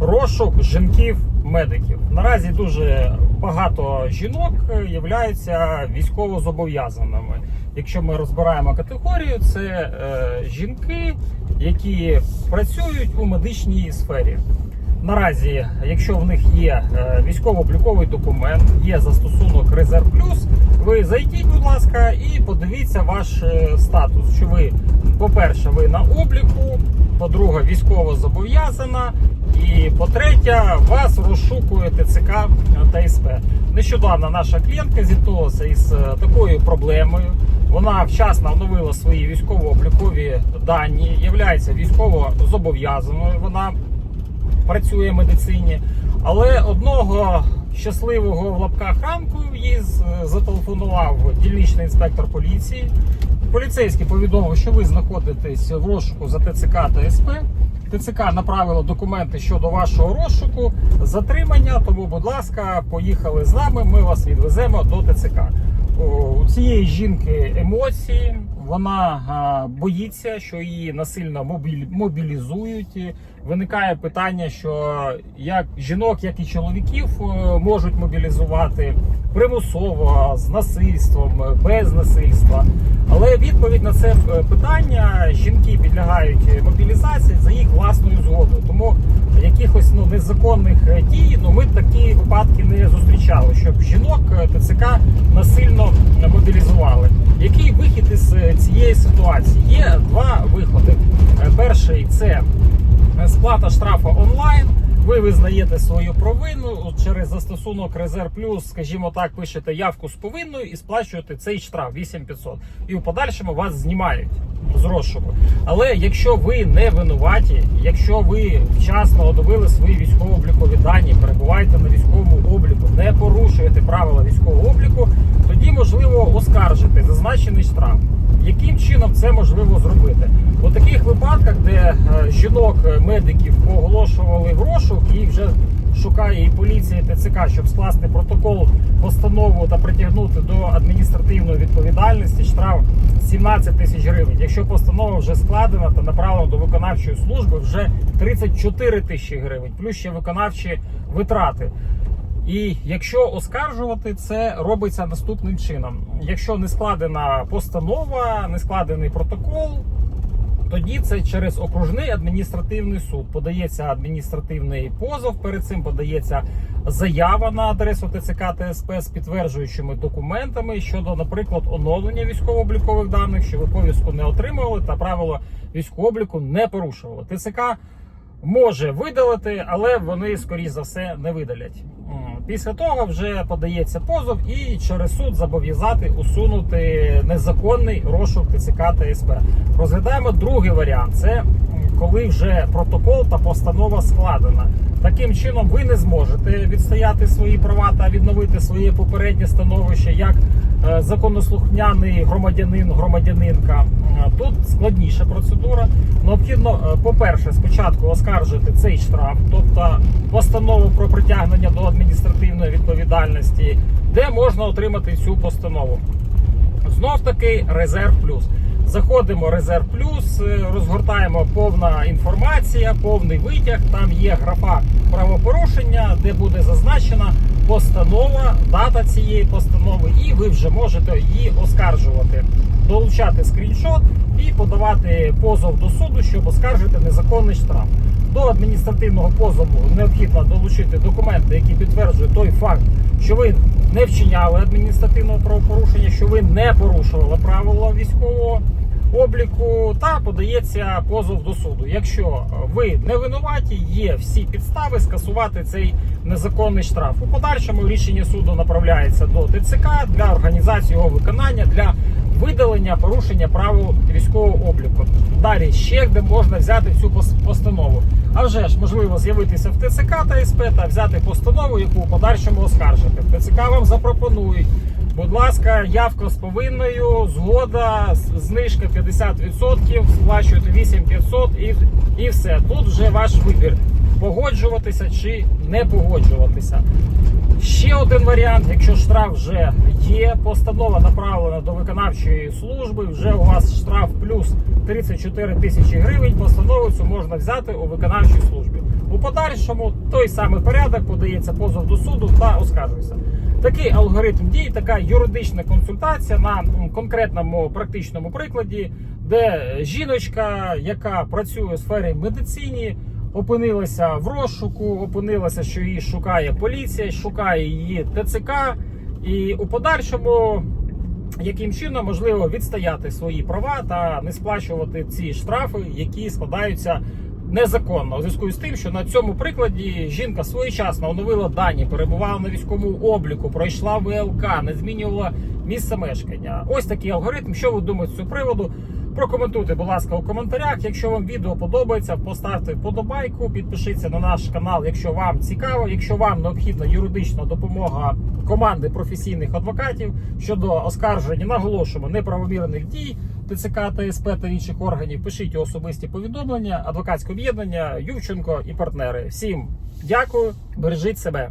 розшук жінків-медиків. Наразі дуже багато жінок являються військовозобов'язаними. Якщо ми розбираємо категорію, це е, жінки, які працюють у медичній сфері. Наразі, якщо в них є е, військово-обліковий документ, є застосунок Резерв Плюс, ви зайдіть, будь ласка, і подивіться ваш е, статус. Що ви, по-перше, ви на обліку, по-друге, військово зобов'язана, і по-третє, вас розшукує ТЦК та СП. Нещодавно наша клієнтка зіткнулася із е, такою проблемою. Вона вчасно оновила свої військово-облікові дані, являється військово зобов'язаною. Вона працює в медицині. Але одного щасливого в лапках ранку їй зателефонував дільничний інспектор поліції. Поліцейський повідомив, що ви знаходитесь в розшуку за ТЦК та СП. ТЦК направило документи щодо вашого розшуку, затримання. Тому, будь ласка, поїхали з нами. Ми вас відвеземо до ТЦК. У цієї жінки емоції. Вона боїться, що її насильно мобілізують. Виникає питання, що як жінок, як і чоловіків е, можуть мобілізувати примусово з насильством, без насильства. Але відповідь на це е, питання жінки підлягають мобілізації за їх власною згодою. Тому якихось ну незаконних е, дій ну ми такі випадки не зустрічали, щоб жінок ТЦК насильно мобілізували. Який вихід із цієї ситуації? Є два виходи. Перший це сплата штрафу онлайн. Ви визнаєте свою провину через застосунок Резерв Плюс, скажімо так, пишете явку з повинною і сплачуєте цей штраф 8500. І у подальшому вас знімають з розшуку. Але якщо ви не винуваті, якщо ви вчасно оновили свої військово-облікові дані, перебуваєте на військовому обліку, не порушуєте правила військового обліку, можливо оскаржити зазначений штраф. Яким чином це можливо зробити? У таких випадках, де е, жінок е, медиків оголошували в розшук, їх вже шукає і поліція, і ТЦК, щоб скласти протокол, постанову та притягнути до адміністративної відповідальності штраф 17 тисяч гривень. Якщо постанова вже складена та направлена до виконавчої служби, вже 34 тисячі гривень, плюс ще виконавчі витрати. І якщо оскаржувати, це робиться наступним чином: якщо не складена постанова, не складений протокол, тоді це через окружний адміністративний суд подається адміністративний позов. Перед цим подається заява на адресу ТЦК ТСП з підтверджуючими документами щодо, наприклад, оновлення військово-облікових даних, що ви повістку не отримували та правило військового обліку не порушували. ТЦК може видалити, але вони, скоріш за все, не видалять. Після того вже подається позов і через суд зобов'язати усунути незаконний розшук ТЦК та СП. Розглядаємо другий варіант: це коли вже протокол та постанова складена. Таким чином, ви не зможете відстояти свої права та відновити своє попереднє становище як е, законослухняний громадянин, громадянинка. Тут складніша процедура. Необхідно, е, по-перше, спочатку оскаржити цей штраф, тобто постанову про притягнення до адміністративної відповідальності, де можна отримати цю постанову. Знов таки резерв плюс. Заходимо резерв плюс, е, розгортаємо повна інформація, повний витяг. Там є графа правопорушення, де буде зазначена постанова, дата цієї постанови, і ви вже можете її оскаржувати, долучати скріншот і подавати позов до суду, щоб оскаржити незаконний штраф. До адміністративного позову необхідно долучити документи, які підтверджують той факт, що ви не вчиняли адміністративного правопорушення, що ви не порушували правила військового обліку, та подається позов до суду. Якщо ви не винуваті, є всі підстави скасувати цей незаконний штраф. У подальшому рішення суду направляється до ТЦК для організації його виконання для видалення порушення правил військового обліку. Далі ще де можна взяти цю постанову. А вже ж можливо з'явитися в ТЦК та СП та взяти постанову, яку в подальшому оскаржити. ТЦК вам запропонують. Будь ласка, явка з повинною, згода, знижка 50%, сплачуєте 8500 і, і все. Тут вже ваш вибір погоджуватися чи не погоджуватися. Ще один варіант, якщо штраф вже є, постанова направлена до виконавчої служби, вже у вас штраф плюс 34 тисячі гривень, постанову цю можна взяти у виконавчій службі. У подальшому той самий порядок подається позов до суду та оскаржується. Такий алгоритм дій, така юридична консультація на конкретному практичному прикладі, де жіночка, яка працює у сфері медицині, опинилася в розшуку, опинилася, що її шукає поліція, шукає її ТЦК, і у подальшому яким чином можливо відстояти свої права та не сплачувати ці штрафи, які складаються незаконно. У зв'язку з тим, що на цьому прикладі жінка своєчасно оновила дані, перебувала на військовому обліку, пройшла ВЛК, не змінювала місце мешкання. Ось такий алгоритм. Що ви думаєте з цього приводу? Прокоментуйте, будь ласка, у коментарях. Якщо вам відео подобається, поставте вподобайку, підпишіться на наш канал, якщо вам цікаво. Якщо вам необхідна юридична допомога команди професійних адвокатів щодо оскарження, наголошуємо неправомірних дій ТЦК, ТСП та інших органів, пишіть особисті повідомлення, адвокатське об'єднання, Ювченко і партнери. Всім дякую, бережіть себе.